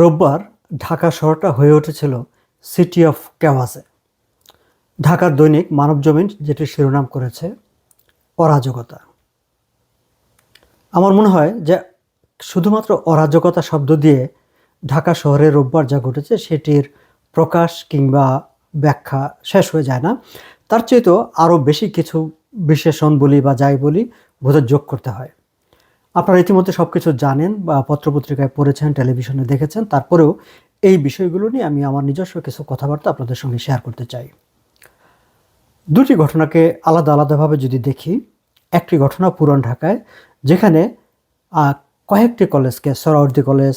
রোববার ঢাকা শহরটা হয়ে উঠেছিল সিটি অফ ক্যাভাসে ঢাকার দৈনিক মানবজমিন যেটি শিরোনাম করেছে, অরাজকতা। আমার মনে হয় যে শুধুমাত্র অরাজকতা শব্দ দিয়ে ঢাকা শহরে রোববার যা ঘটেছে সেটির প্রকাশ কিংবা ব্যাখ্যা শেষ হয়ে যায় না। তার চেয়ে তো আরও বেশি কিছু বিশেষণ বলি বা যাই বলি বোধহয় যোগ করতে হয়। আপনারা ইতিমধ্যে সব কিছু জানেন বা পত্রপত্রিকায় পড়েছেন, টেলিভিশনে দেখেছেন। তারপরেও এই বিষয়গুলো নিয়ে আমি আমার নিজস্ব কিছু কথাবার্তা আপনাদের সঙ্গে শেয়ার করতে চাই। দুটি ঘটনাকে আলাদা আলাদাভাবে যদি দেখি, একটি ঘটনা পুরান ঢাকায়, যেখানে কয়েকটি কলেজকে Suhrawardy college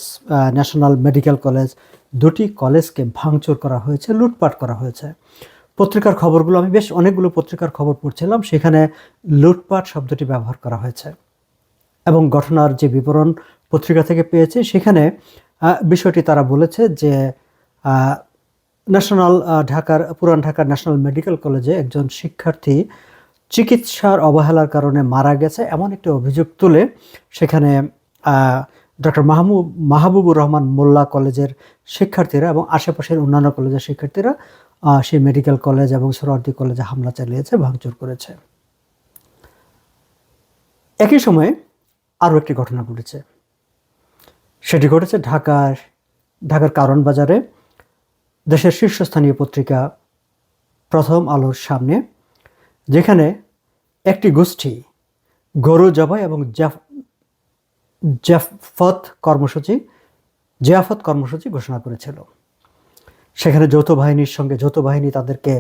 national medical college, দুটি কলেজকে ভাঙচুর করা হয়েছে, লুটপাট করা হয়েছে। পত্রিকার খবরগুলো, আমি বেশ অনেকগুলো পত্রিকার খবর পড়ছিলাম, সেখানে লুটপাট শব্দটি ব্যবহার করা হয়েছে। এবং ঘটনার যে বিবরণ পত্রিকা থেকে পেয়েছে, সেখানে বিষয়টি তারা বলেছে যে ন্যাশনাল ঢাকার, পুরান ঢাকার ন্যাশনাল মেডিকেল কলেজে একজন শিক্ষার্থী চিকিৎসার অবহেলার কারণে মারা গেছে। এমন একটি অভিযোগ তুলে সেখানে ডক্টর মাহমুব মাহবুবুর রহমান মোল্লা কলেজের শিক্ষার্থীরা এবং আশেপাশের অন্যান্য কলেজের শিক্ষার্থীরা সেই মেডিকেল কলেজ এবং সরোয়ার্দি কলেজে হামলা চালিয়েছে, ভাঙচুর করেছে। একই সময়ে আরও একটি ঘটনা ঘটেছে। সেটি ঘটেছে ঢাকার ঢাকার কারণ বাজারে। দেশের শীর্ষস্থানীয় পত্রিকা প্রথম আলোর সামনে, যেখানে একটি গোষ্ঠী, গরু জবাই এবং জাফ, জাফত কর্মসূচি জিয়াফত কর্মসূচি ঘোষণা করেছিল। সেখানে যৌথ বাহিনীর সঙ্গে, যৌথ বাহিনী তাদেরকে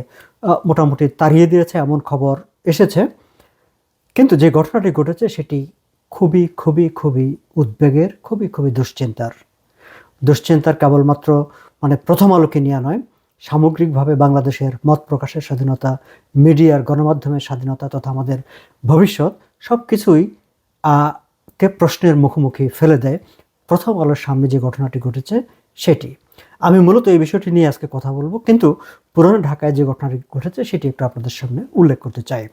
মোটামুটি তাড়িয়ে দিয়েছে, এমন খবর এসেছে। কিন্তু যে ঘটনাটি ঘটেছে, সেটি খুবই খুবই খুবই উদ্বেগের, খুবই খুবই দুশ্চিন্তার। দুশ্চিন্তার কেবলমাত্র মানে প্রথম আলোকে নিয়ে নয়, সামগ্রিকভাবে বাংলাদেশের মত প্রকাশের স্বাধীনতা, মিডিয়ার গণমাধ্যমের স্বাধীনতা তথা আমাদের ভবিষ্যৎ সব কিছুই কে প্রশ্নের মুখোমুখি ফেলে দেয়। প্রথম আলোর সামনে যে ঘটনাটি ঘটেছে, সেটি। আমি মূলত এই বিষয়টি নিয়ে আজকে কথা বলব, কিন্তু পুরনো ঢাকায় যে ঘটনাটি ঘটেছে, সেটি একটু আপনাদের সামনে উল্লেখ করতে চাই।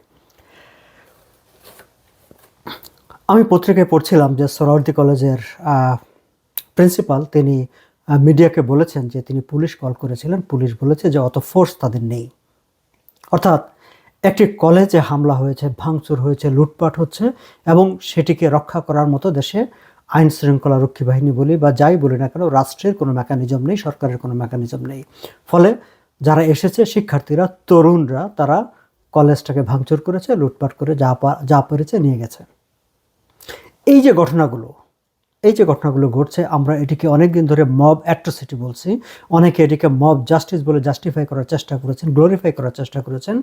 আমি পত্রিকায় পড়ছিলাম যে সোরাউদ্দি কলেজের প্রিন্সিপাল তিনি মিডিয়াকে বলেছেন যে তিনি পুলিশ কল করেছিলেন। পুলিশ বলেছে যে অত ফোর্স তাদের নেই। অর্থাৎ একটি কলেজে হামলা হয়েছে, ভাঙচুর হয়েছে, লুটপাট হচ্ছে এবং সেটিকে রক্ষা করার মতো দেশে আইন শৃঙ্খলা রক্ষী বাহিনী বলি বা যাই বলি না কেন, রাষ্ট্রের কোনো মেকানিজম নেই, সরকারের কোনো মেকানিজম নেই। ফলে যারা এসেছে, শিক্ষার্থীরা, তরুণরা, তারা কলেজটাকে ভাঙচুর করেছে, লুটপাট করে যা যা পেরেছে নিয়ে গেছে। এই যে ঘটনাগুলো, এই যে ঘটনাগুলো ঘটছে, আমরা এটিকে অনেকদিন ধরে মব অ্যাট্রোসিটি বলছি। অনেকে এটিকে মব জাস্টিস বলে জাস্টিফাই করার চেষ্টা করেছেন গ্লোরিফাই করার চেষ্টা করেছেন।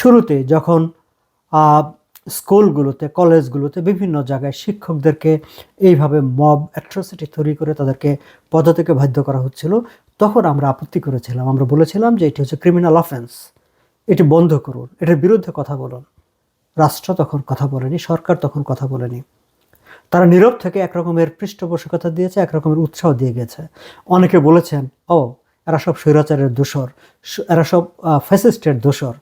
শুরুতে যখন স্কুলগুলোতে কলেজগুলোতে বিভিন্ন জায়গায় শিক্ষকদেরকে এইভাবে মব অ্যাট্রোসিটি তৈরি করে তাদেরকে পদ থেকে বাধ্য করা হচ্ছিল, তখন আমরা আপত্তি করেছিলাম। আমরা বলেছিলাম যে এটি হচ্ছে ক্রিমিনাল অফেন্স এটি বন্ধ করুন, এটার বিরুদ্ধে কথা বলুন। রাষ্ট্র তখন কথা বলেনি, সরকার তখন কথা বলেনি। তারা নীরব থেকে একরকমের পৃষ্ঠপোষকতা দিয়েছে, একরকমের উৎসাহ দিয়ে গেছে। অনেকে বলেছেন, ও, এরা সব স্বৈরাচারের দোষর এরা সব ফ্যাসিস্টের দোষর।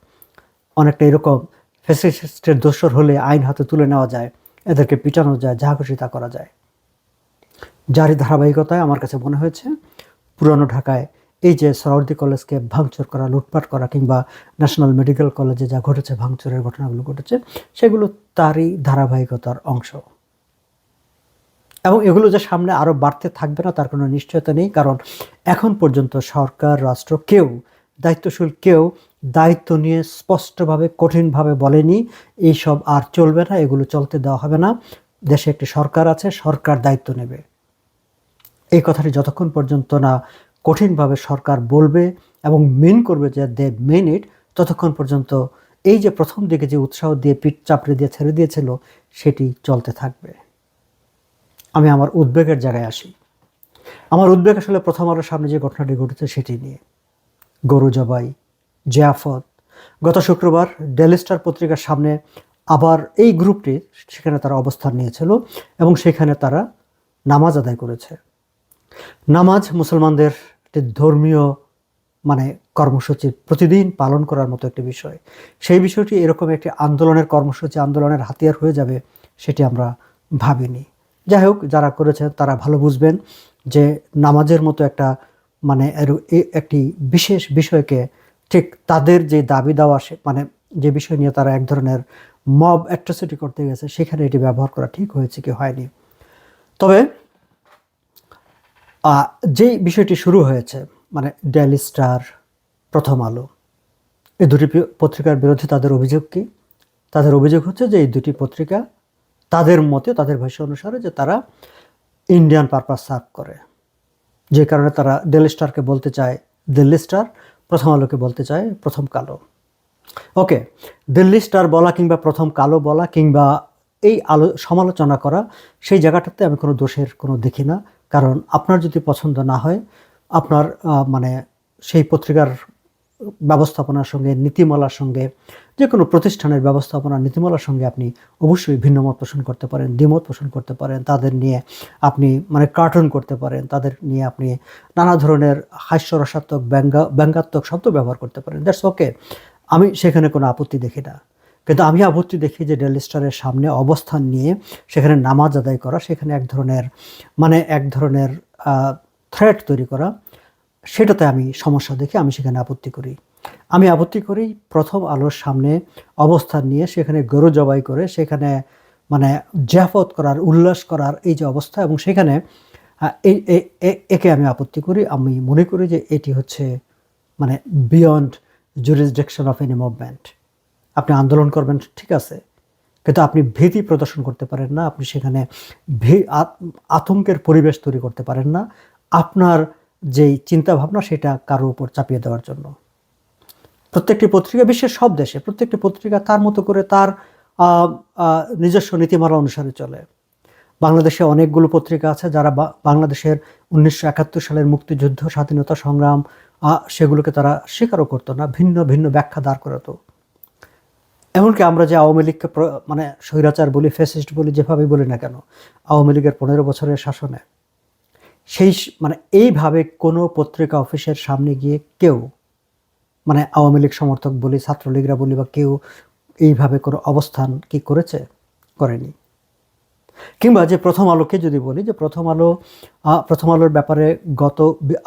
অনেকটা এরকম, ফ্যাসিস্টের দোষর হলে আইন হাতে তুলে নেওয়া যায়, এদেরকে পিটানো যায় যা খুশি তা করা যায়। যারই ধারাবাহিকতায় আমার কাছে মনে হয়েছে, পুরানো ঢাকায় এই যে সরাউদ্দি কলেজকে ভাঙচুর করা, লুটপাট করা কিংবা ন্যাশনাল মেডিকেল কলেজে যা ঘটেছে, ভাঙচুরের ঘটনাগুলো ঘটেছে, সেগুলো তারই ধারাবাহিকতার অংশ। এবং এগুলো যে সামনে আরও বাড়তে থাকবে না, তার কোনো নিশ্চয়তা নেই। কারণ এখন পর্যন্ত সরকার, রাষ্ট্র কেউ দায়িত্বশীল, কেউ দায়িত্ব নিয়ে স্পষ্টভাবে, কঠিনভাবে বলেনি, এইসব আর চলবে না, এগুলো চলতে দেওয়া হবে না। দেশে একটি সরকার আছে, সরকার দায়িত্ব নেবে। এই কথাটি যতক্ষণ পর্যন্ত না কঠিনভাবে সরকার বলবে এবং মেন করবে যে দে মেন ইট ততক্ষণ পর্যন্ত এই যে প্রথম দিকে যে উৎসাহ দিয়ে পিঠ চাপড়ে দিয়ে ছেড়ে দিয়েছিল, সেটি চলতে থাকবে। আমি আমার উদ্বেগের জায়গায় আসি। আমার উদ্বেগ আসলে প্রথম আলোর সামনে যে ঘটনাটি ঘটেছে সেটি নিয়ে। গরু জবাই, জিয়াফত, গত শুক্রবার ডেলিস্টার পত্রিকার সামনে আবার এই গ্রুপটি সেখানে তারা অবস্থান নিয়েছিল এবং সেখানে তারা নামাজ আদায় করেছে। নামাজ মুসলমানদের একটি ধর্মীয় মানে কর্মসূচি প্রতিদিন পালন করার মতো একটি বিষয়। সেই বিষয়টি এরকম একটি আন্দোলনের কর্মসূচি, আন্দোলনের হাতিয়ার হয়ে যাবে সেটি আমরা ভাবিনি। যাই হোক, যারা করেছেন তারা ভালো বুঝবেন যে নামাজের মতো একটা মানে একটি বিশেষ বিষয়কে ঠিক তাদের যে দাবি দেওয়া সে মানে যে বিষয় নিয়ে তারা এক ধরনের মব অ্যাট্রোসিটি করতে গেছে, সেখানে এটি ব্যবহার করা ঠিক হয়েছে কি হয়নি। তবে যেই বিষয়টি শুরু হয়েছে মানে ডেলি স্টার, প্রথম আলো, এই দুটি পত্রিকার বিরুদ্ধে তাদের অভিযোগ কি? তাদের অভিযোগ হচ্ছে যে এই দুটি পত্রিকা তাদের মতে, তাদের ভাষা অনুসারে যে তারা ইন্ডিয়ান পারপাস সার্ভ করে। যে কারণে তারা ডেলি স্টারকে বলতে চায় দিল্লি স্টার প্রথম আলোকে বলতে চায়, প্রথম কালো। ওকে দিল্লি স্টার বলা কিংবা প্রথম কালো বলা কিংবা এই আলো, সমালোচনা করা, সেই জায়গাটাতে আমি কোনো দোষের কোনো দেখি না। কারণ আপনার যদি পছন্দ না হয়, আপনার মানে সেই পত্রিকার ব্যবস্থাপনার সঙ্গে, নীতিমালার সঙ্গে যে কোনো প্রতিষ্ঠানের ব্যবস্থাপনা নীতিমালার সঙ্গে আপনি অবশ্যই ভিন্নমত পোষণ করতে পারেন, দ্বিমত পোষণ করতে পারেন, তাদের নিয়ে আপনি মানে কার্টুন করতে পারেন, তাদের নিয়ে আপনি নানা ধরনের হাস্যরসাত্মক, ব্যঙ্গা, ব্যঙ্গাত্মক শব্দ ব্যবহার করতে পারেন। দ্যাটস ওকে আমি সেখানে কোনো আপত্তি দেখি না। কিন্তু আমি আপত্তি দেখি যে ডেলি স্টারের সামনে অবস্থান নিয়ে সেখানে নামাজ আদায় করা, সেখানে এক ধরনের মানে এক ধরনের থ্রেট তৈরি করা সেটাতে আমি সমস্যা দেখে আমি সেখানে আপত্তি করি। আমি আপত্তি করি প্রথম আলোর সামনে অবস্থান নিয়ে সেখানে গরু জবাই করে সেখানে মানে জাফত করার, উল্লাস করার এই যে অবস্থা এবং সেখানে এই একে আমি আপত্তি করি। আমি মনে করি যে এটি হচ্ছে মানে beyond jurisdiction of any movement আপনি আন্দোলন করবেন, ঠিক আছে। কিন্তু আপনি ভীতি প্রদর্শন করতে পারেন না, আপনি সেখানে আতঙ্কের পরিবেশ তৈরি করতে পারেন না। আপনার যেই চিন্তা ভাবনা সেটা কারও উপর চাপিয়ে দেওয়ার জন্য। প্রত্যেকটি পত্রিকা, বিশ্বের সব দেশে প্রত্যেকটি পত্রিকা তার মতো করে তার নিজস্ব নীতিমালা অনুসারে চলে। বাংলাদেশে অনেকগুলো পত্রিকা আছে যারা বাংলাদেশের উনিশশো একাত্তর সালের মুক্তিযুদ্ধ, স্বাধীনতা সংগ্রাম সেগুলোকে তারা স্বীকারও করতো না, ভিন্ন ভিন্ন ব্যাখ্যা দাঁড় করাতো। এমনকি আমরা যে আওয়ামী লীগকে মানে স্বৈরাচার বলি ফেসিস্ট বলি, যেভাবেই বলি না কেন, আওয়ামী লীগের পনেরো বছরের শাসনে সেই মানে এইভাবে কোনো পত্রিকা অফিসের সামনে গিয়ে কেউ মানে আওয়ামী লীগ সমর্থক বলি, ছাত্রলীগরা বলি বা কেউ এইভাবে কোনো অবস্থান কি করেছে? করেনি। কিংবা যে প্রথম আলোকে যদি বলি, যে প্রথম আলো প্রথম আলোর ব্যাপারে গত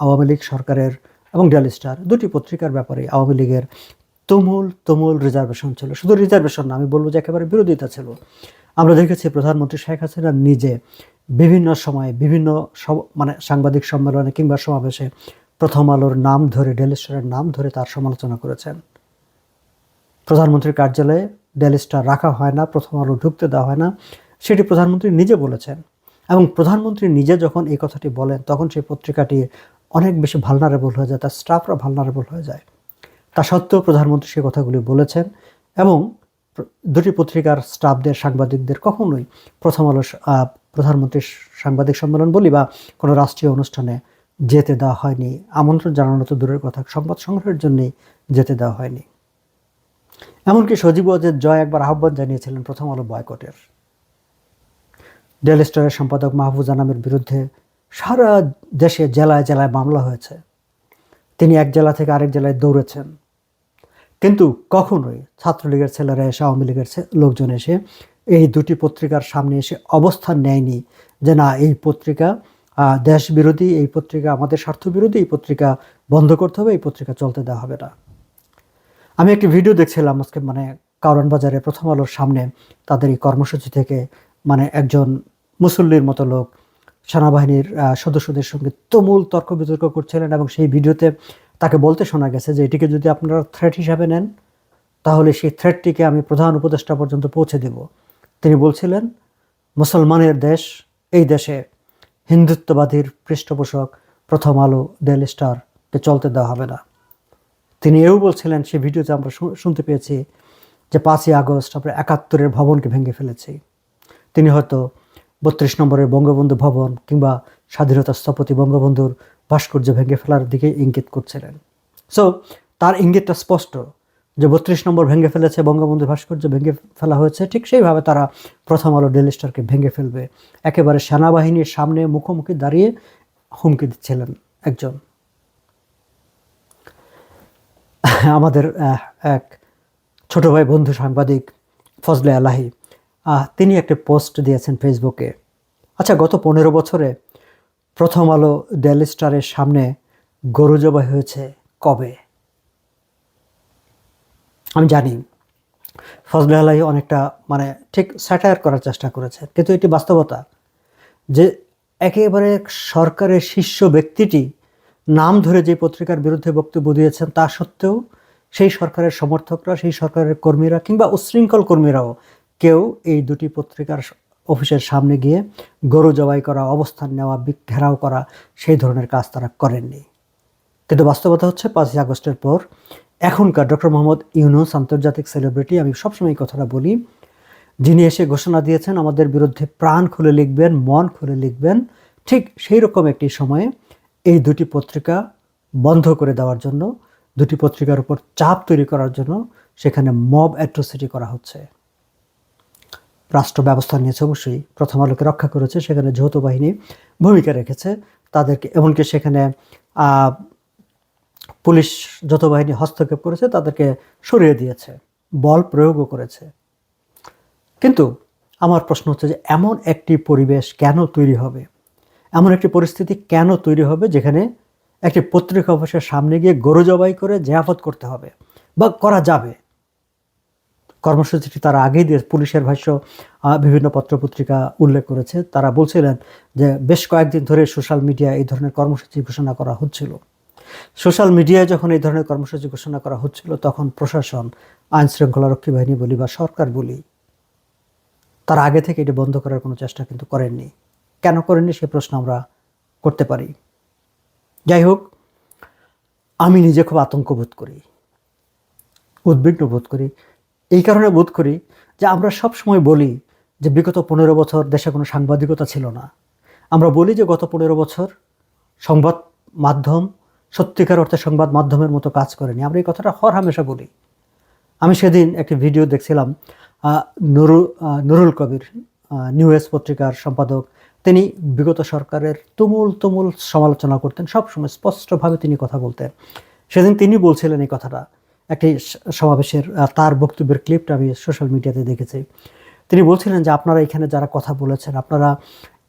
আওয়ামী লীগ সরকারের এবং ডেলি স্টার দুটি পত্রিকার ব্যাপারে আওয়ামী লীগের তুমুল তুমুল রিজার্ভেশন ছিল। শুধু রিজার্ভেশন না, আমি বলব যে একেবারে বিরোধিতা ছিল। আমরা দেখেছি প্রধানমন্ত্রী শেখ হাসিনা নিজে বিভিন্ন সময়ে বিভিন্ন মানে সাংবাদিক সম্মেলনে কিংবা সমাবেশে প্রথম আলোর নাম ধরে ডেলিস্টারের নাম ধরে তার সমালোচনা করেছেন। প্রধানমন্ত্রীর কার্যালয়ে ডেলি স্টার রাখা হয় না, প্রথম আলো ঢুকতে দেওয়া হয় না, সেটি প্রধানমন্ত্রী নিজে বলেছেন। এবং প্রধানমন্ত্রী নিজে যখন এই কথাটি বলেন, তখন সেই পত্রিকাটি অনেক বেশি ভালনারেবল হয়ে যায়, তার স্টাফরা ভালনারেবল হয়ে যায়। তা সত্ত্বেও প্রধানমন্ত্রী সে কথাগুলি বলেছেন এবং দুটি পত্রিকার স্টাফদের, সাংবাদিকদের কখনোই প্রথম আলো প্রধানমন্ত্রীর সাংবাদিক সম্মেলন বলি বা কোনো রাষ্ট্রীয় অনুষ্ঠানে যেতে দেওয়া হয়নি। আমন্ত্রণ জানানো তো দূরের কথা, সংবাদ সংগ্রহের জন্যই যেতে দেওয়া হয়নি। এমনকি সজীব ওয়াজেদ জয় একবার আহ্বান জানিয়েছিলেন প্রথম আলো বয়কটের। ডেলি স্টারের সম্পাদক মাহফুজ আনামের বিরুদ্ধে সারা দেশে জেলায় জেলায় মামলা হয়েছে। তিনি এক জেলা থেকে আরেক জেলায় দৌড়েছেন। কিন্তু কখনোই ছাত্রলীগের ছেলেরা এসে, আওয়ামী লীগের লোকজন এসে এই দুটি পত্রিকার সামনে এসে অবস্থান নেয়নি যে না, এই পত্রিকা দেশ বিরোধী এই পত্রিকা আমাদের স্বার্থ বিরোধী এই পত্রিকা বন্ধ করতে হবে, এই পত্রিকা চলতে দেওয়া হবে না। আমি একটি ভিডিও দেখছিলাম আজকে মানে কারণ বাজারে প্রথম আলোর সামনে তাদের এই কর্মসূচি থেকে মানে একজন মুসল্লির মতো লোক সেনাবাহিনীর সদস্যদের সঙ্গে তুমুল তর্ক বিতর্ক করছিলেন এবং সেই ভিডিওতে তাকে বলতে শোনা গেছে যে এটিকে যদি আপনারা থ্রেট হিসাবে নেন, তাহলে সেই থ্রেটটিকে আমি প্রধান উপদেষ্টা পর্যন্ত পৌঁছে দেব। তিনি বলছিলেন, মুসলমানের দেশ, এই দেশে হিন্দুত্ববাদীর পৃষ্ঠপোষক প্রথম আলো ডেলি স্টারকে চলতে দেওয়া হবে না। তিনি এও বলছিলেন সেই ভিডিওতে আমরা শুনতে পেয়েছি যে পাঁচই আগস্ট আমরা একাত্তরের ভবনকে ভেঙে ফেলেছি। তিনি হয়তো বত্রিশ নম্বরের বঙ্গবন্ধু ভবন কিংবা স্বাধীনতা স্থপতি বঙ্গবন্ধুর ভাস্কর্য ভেঙে ফেলার দিকে ইঙ্গিত করছিলেন। সো তার ইঙ্গিতটা স্পষ্ট। যে বত্রিশ নম্বর ভেঙে ফেলেছে বঙ্গবন্ধু ভাস্কর্য, ভেঙে ফেলা হয়েছে, ঠিক সেইভাবে তারা প্রথম আলো ডেলিস্টারকে ভেঙে ফেলবে। একেবারে সেনাবাহিনীর সামনে মুখোমুখি দাঁড়িয়ে হুমকি দিচ্ছিলেন একজন। আমাদের এক ছোট ভাই, বন্ধু সাংবাদিক ফজলে আলাহি তিনি একটা পোস্ট দিয়েছেন ফেসবুকে। আচ্ছা গত পনেরো বছরে প্রথম আলো ডেলি স্টারের সামনে গরু জবাই হয়েছে কবে? আমি জানি। ফজলে আলাই অনেকটা মানে ঠিক স্যাটায়ার করার চেষ্টা করেছে, কিন্তু এটি বাস্তবতা যে একেবারে সরকারের শীর্ষ ব্যক্তিটি নাম ধরে যে পত্রিকার বিরুদ্ধে বক্তব্য দিয়েছেন, তা সত্ত্বেও সেই সরকারের সমর্থকরা, সেই সরকারের কর্মীরা কিংবা উচ্ছৃঙ্খল কর্মীরাও কেউ এই দুটি পত্রিকার অফিসের সামনে গিয়ে গরু জবাই করা, অবস্থান নেওয়া ঘেরাও করা, সেই ধরনের কাজ তারা করেননি। কিন্তু বাস্তবতা হচ্ছে পাঁচই আগস্টের পর এখনকার ডক্টর মোহাম্মদ ইউনুস আন্তর্জাতিক সেলিব্রিটি, আমি সবসময় কথাটা বলি, যিনি এসে ঘোষণা দিয়েছেন, আমাদের বিরুদ্ধে প্রাণ খুলে লিখবেন, মন খুলে লিখবেন। ঠিক সেই রকম একটি সময়ে এই দুটি পত্রিকা বন্ধ করে দেওয়ার জন্য, দুটি পত্রিকার উপর চাপ তৈরি করার জন্য সেখানে মব অ্যাট্রোসিটি করা হচ্ছে। রাষ্ট্র ব্যবস্থা নিয়েছে, অবশ্যই প্রথম আলোকে রক্ষা করেছে, সেখানে যৌথ বাহিনী ভূমিকা রেখেছে। তাদেরকে, এমনকি সেখানে পুলিশ যৌথ বাহিনী হস্তক্ষেপ করেছে, তাদেরকে সরিয়ে দিয়েছে, বল প্রয়োগও করেছে। কিন্তু আমার প্রশ্ন হচ্ছে যে, এমন একটি পরিবেশ কেন তৈরি হবে? এমন একটি পরিস্থিতি কেন তৈরি হবে যেখানে একটি পত্রিকা অফিসের সামনে গিয়ে গরু জবাই করে জেয়াফত করতে হবে বা করা যাবে? কর্মসূচিটি তারা আগেই দিয়ে পুলিশের ভাষ্য বিভিন্ন পত্রপত্রিকা উল্লেখ করেছে। তারা বলছিলেন যে বেশ কয়েকদিন ধরে সোশ্যাল মিডিয়া এই ধরনের কর্মসূচি ঘোষণা করা হচ্ছিল। সোশ্যাল মিডিয়ায় যখন এই ধরনের কর্মসূচি ঘোষণা করা হচ্ছিল, তখন প্রশাসন আইন শৃঙ্খলা রক্ষী বাহিনী বলি বা সরকার বলি, তার আগে থেকে এটি বন্ধ করার কোনো চেষ্টা কিন্তু করেননি। কেন করেননি সে প্রশ্ন আমরা করতে পারি। যাই হোক, আমি নিজে খুব আতঙ্ক বোধ করি, উদ্বিগ্ন বোধ করি এই কারণে বোধ করি যে আমরা সব সময় বলি যে বিগত পনেরো বছর দেশে কোনো সাংবাদিকতা ছিল না। আমরা বলি যে গত পনেরো বছর সংবাদ মাধ্যম সত্যিকার অর্থে সংবাদ মাধ্যমের মতো কাজ করেনি। আমরা এই কথাটা হর হামেশা বলি। আমি সেদিন একটি ভিডিও দেখছিলাম নুরুল নুরুল কবির নিউ এস পত্রিকার সম্পাদক। তিনি বিগত সরকারের তুমুল তুমুল সমালোচনা করতেন, সবসময় স্পষ্টভাবে তিনি কথা বলতেন। সেদিন তিনি বলছিলেন এই কথাটা একটি সমাবেশের তার বক্তব্যের ক্লিপটা আমি সোশ্যাল মিডিয়াতে দেখেছি। তিনি বলছিলেন যে, আপনারা এখানে যারা কথা বলেছেন, আপনারা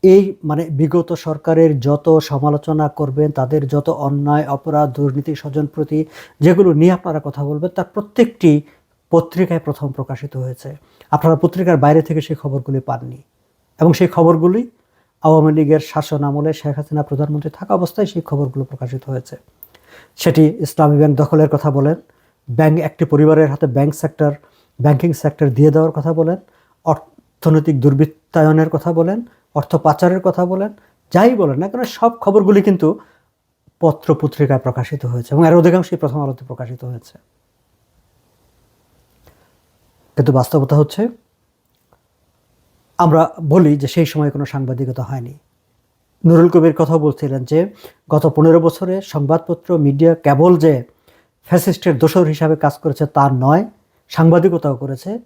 এই মানে বিগত সরকারের যত সমালোচনা করবেন, তাদের যত অন্যায়, অপরাধ দুর্নীতি স্বজন প্রতি যেগুলো নিয়ে আপনারা কথা বলবেন, তার প্রত্যেকটি পত্রিকায় প্রথম প্রকাশিত হয়েছে। আপনারা পত্রিকার বাইরে থেকে সেই খবরগুলি পাননি। এবং সেই খবরগুলি আওয়ামী লীগের শাসন আমলে শেখ হাসিনা প্রধানমন্ত্রী থাকা অবস্থায় সেই খবরগুলো প্রকাশিত হয়েছে। সেটি ইসলামী ব্যাংক দখলের কথা বলেন ব্যাংক একটি পরিবারের হাতে ব্যাংক সেক্টর ব্যাংকিং সেক্টর দিয়ে দেওয়ার কথা বলেন অর্থনৈতিক দুর্বৃত্তায়নের কথা বলেন, অর্থ পাচারের কথা বলেন, যাই বলেন না কেন, সব খবরগুলি কিন্তু পত্র পত্রিকায় প্রকাশিত হয়েছে এবং এর অধিকাংশই প্রথম আলোতে প্রকাশিত হয়েছে। কিন্তু বাস্তবতা হচ্ছে, আমরা বলি যে সেই সময় কোনো সাংবাদিকতা হয়নি। নুরুল কবির কথা বলছিলেন যে, গত পনেরো বছরে সংবাদপত্র, মিডিয়া, কেবল যে ফ্যাসিস্টের দোসর হিসাবে কাজ করেছে তা নয়, সাংবাদিকতাও করেছে।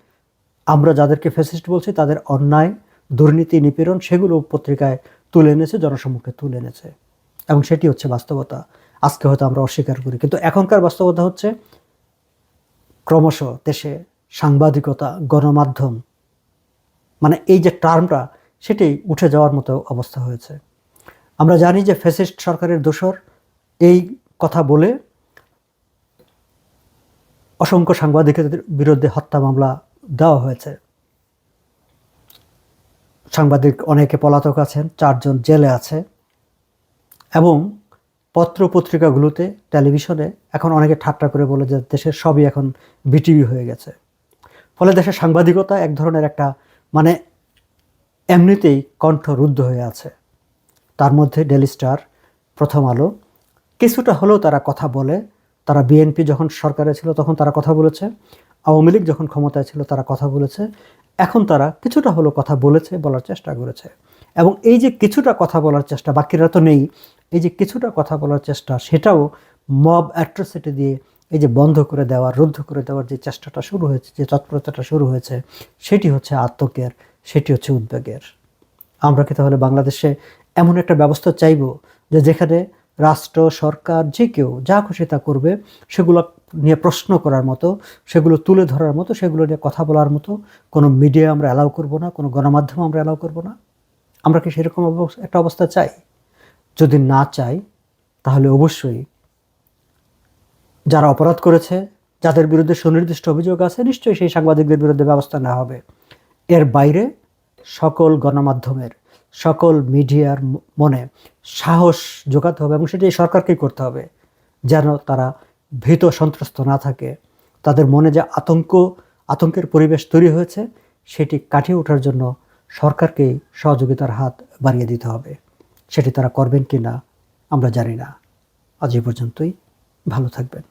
আমরা যাদেরকে ফ্যাসিস্ট বলছি, তাদের অন্যায়, দুর্নীতি, নিপীড়ন সেগুলো পত্রিকায় তুলে এনেছে, জনসম্মুখে তুলে এনেছে। এবং সেটি হচ্ছে বাস্তবতা। আজকে হয়তো আমরা অস্বীকার করি। কিন্তু এখনকার বাস্তবতা হচ্ছে, ক্রমশ দেশে সাংবাদিকতা, গণমাধ্যম মানে এই যে টার্মটা, সেটি উঠে যাওয়ার মতো অবস্থা হয়েছে। আমরা জানি যে ফ্যাসিস্ট সরকারের দোসর এই কথা বলে অসংখ্য সাংবাদিকদের বিরুদ্ধে হত্যা মামলা দেওয়া হয়েছে। সাংবাদিক অনেকে পলাতক আছেন, চারজন জেলে আছে এবং পত্র পত্রিকাগুলোতে টেলিভিশনে এখন অনেকে ঠাট্টা করে বলে যে দেশের সবই এখন বিটিভি হয়ে গেছে। ফলে দেশের সাংবাদিকতা এক ধরনের একটা মানে এমনিতেই কণ্ঠ রুদ্ধ হয়ে আছে। তার মধ্যে ডেলি স্টার, প্রথম আলো, কিছুটা হলেও তারা কথা বলে তারা বিএনপি যখন সরকারে ছিল তখন তারা কথা বলেছে, আওয়ামী লীগ যখন ক্ষমতায় ছিল তারা কথা বলেছে, এখন তারা কিছুটা হলেও কথা বলেছে বলার চেষ্টা করেছে। এবং এই যে কিছুটা কথা বলার চেষ্টা, বাকিরা তো নেই, এই যে কিছুটা কথা বলার চেষ্টা, সেটাও মব অ্যাট্রোসিটি দিয়ে এই যে বন্ধ করে দেওয়ার রুদ্ধ করে দেওয়ার যে চেষ্টাটা শুরু হয়েছে, যে তৎপরতাটা শুরু হয়েছে, সেটি হচ্ছে আতঙ্কের সেটি হচ্ছে উদ্বেগের। আমরা কি তাহলে বাংলাদেশে এমন একটা ব্যবস্থা চাইব যে যেখানে রাষ্ট্র, সরকার, যে কেউ যা খুশি তা করবে, সেগুলো নিয়ে প্রশ্ন করার মতো, সেগুলো তুলে ধরার মতো, সেগুলো নিয়ে কথা বলার মতো কোনো মিডিয়া আমরা অ্যালাউ করব না, কোনো গণমাধ্যম আমরা অ্যালাউ করব না। আমরা কি সেরকম একটা অবস্থা চাই? যদি না চাই, তাহলে অবশ্যই যারা অপরাধ করেছে, যাদের বিরুদ্ধে সুনির্দিষ্ট অভিযোগ আছে, নিশ্চয়ই সেই সাংবাদিকদের বিরুদ্ধে ব্যবস্থা নেওয়া হবে। এর বাইরে সকল গণমাধ্যমের সকল মিডিয়ার মনে সাহস জোগাতে হবে এবং সেটি সরকারকেই করতে হবে যেন তারা ভীত সন্ত্রস্ত না থাকে। তাদের মনে যে আতঙ্ক, আতঙ্কের পরিবেশ তৈরি হয়েছে, সেটি কাটিয়ে ওঠার জন্য সরকারকেই সহযোগিতার হাত বাড়িয়ে দিতে হবে। সেটি তারা করবেন কি না আমরা জানি না। আজ এই পর্যন্তই। ভালো থাকবেন।